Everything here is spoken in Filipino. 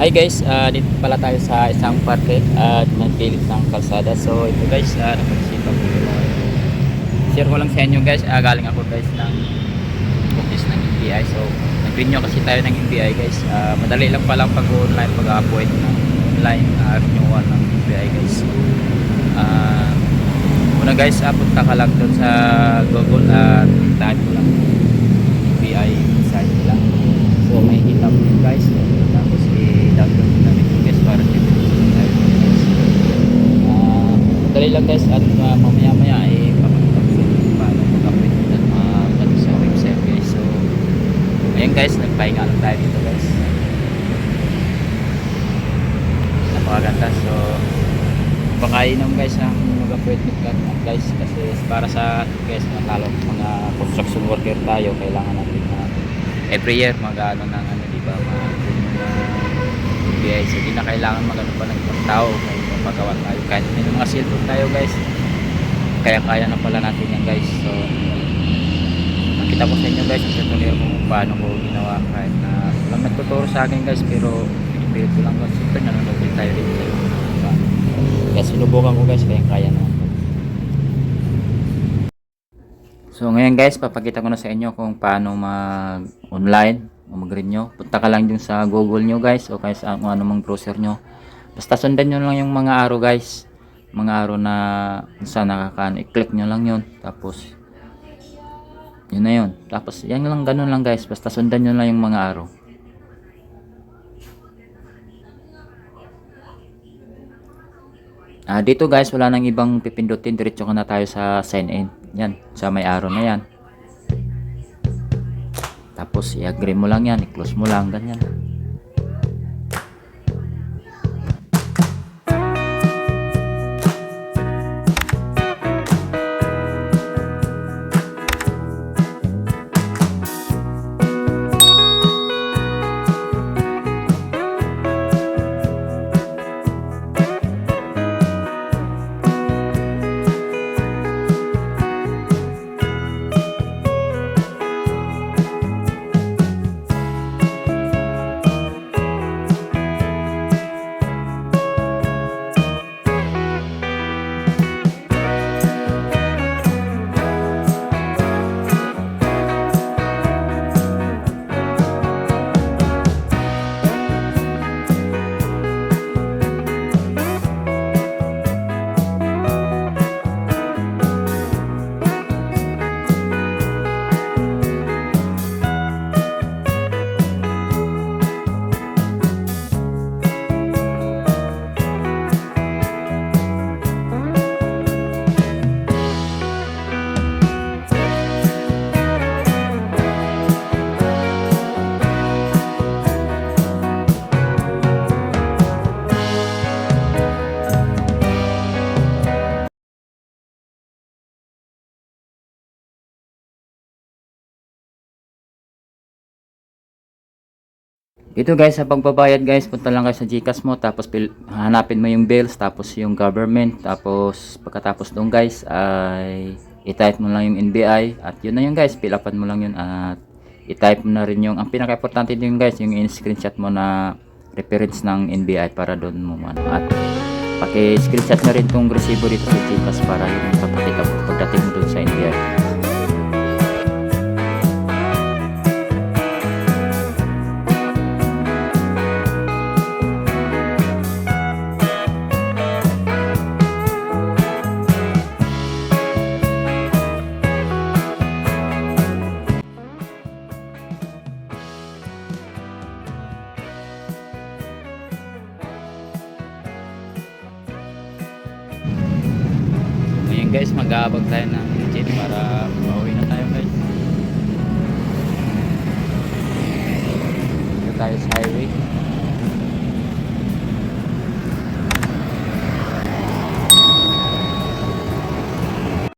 Hi guys, ah, dito pala tayo sa isang parke at nagpilit ng kalsada. So ito guys, uh, napag-isipan ko yung share ko lang sa inyo guys. Ah, galing ako guys ng office ng NBI. So nag-renew kasi tayo ng NBI guys. Ah, madali lang palang pag-online pag-appoint ng online uh, renewal ng NBI guys. Ah, una guys, ah, punta ka lang doon sa Google at puntahan mo lang NBI site nila. So may kita mo yun guys. Tapos i-download mo namin yun guys para dito tayo guys. Ah, dali lang guys at uh, mamaya maya ay papakita ko sa inyo paano mag-upload yun at uh, sa website guys. So ayun guys, nagpahinga lang tayo dito guys. Napakaganda. So baka inom guys ang mag-appointment ka guys kasi para sa guys natalo mga construction worker tayo kailangan natin na every year mag-ano ng ano di ba mga BI so di na kailangan magano pa ng ibang tao. Kaya mapagawa tayo. Kahit may mga cellphone tayo guys. Kaya kaya na pala natin yan guys. So nakita ko sa inyo guys ang tutorial ko kung paano ko ginawa kahit na walang nagtuturo sa akin guys pero pinipilit ko lang guys. Ito nanonood tayo dito diba? kaya sinubukan ko guys kaya kaya naman So ngayon guys, papakita ko na sa inyo kung paano mag-online o mag-renew. Punta ka lang dun sa Google nyo guys o kaya sa kung ano mang browser nyo. Basta sundan nyo lang yung mga araw guys. Mga araw na saan nakakaan. I-click nyo lang yun. Tapos, yun na yun. Tapos, yan lang, ganun lang guys. Basta sundan nyo lang yung mga araw. Ah, dito guys, wala nang ibang pipindutin. Diretso ka na tayo sa sign in. Yan, sa may araw na yan. Tapos i-agree mo lang yan, i-close mo lang, ganyan. Dito guys, sa pagbabayad guys, punta lang kayo sa Gcash mo, tapos hanapin mo yung bills, tapos yung government, tapos pagkatapos doon guys, ay i-type mo lang yung NBI, at yun na yun guys, fill mo lang yun, at i-type mo na rin yung, ang pinaka-importante din guys, yung in-screenshot mo na reference ng NBI para doon mo ano, at paki-screenshot na rin tong resibo dito sa Gcash para yung pagdating mo doon sa NBI. Guys, mag-aabag tayo ng jeep para pauwi na tayo guys. Dito tayo sa highway.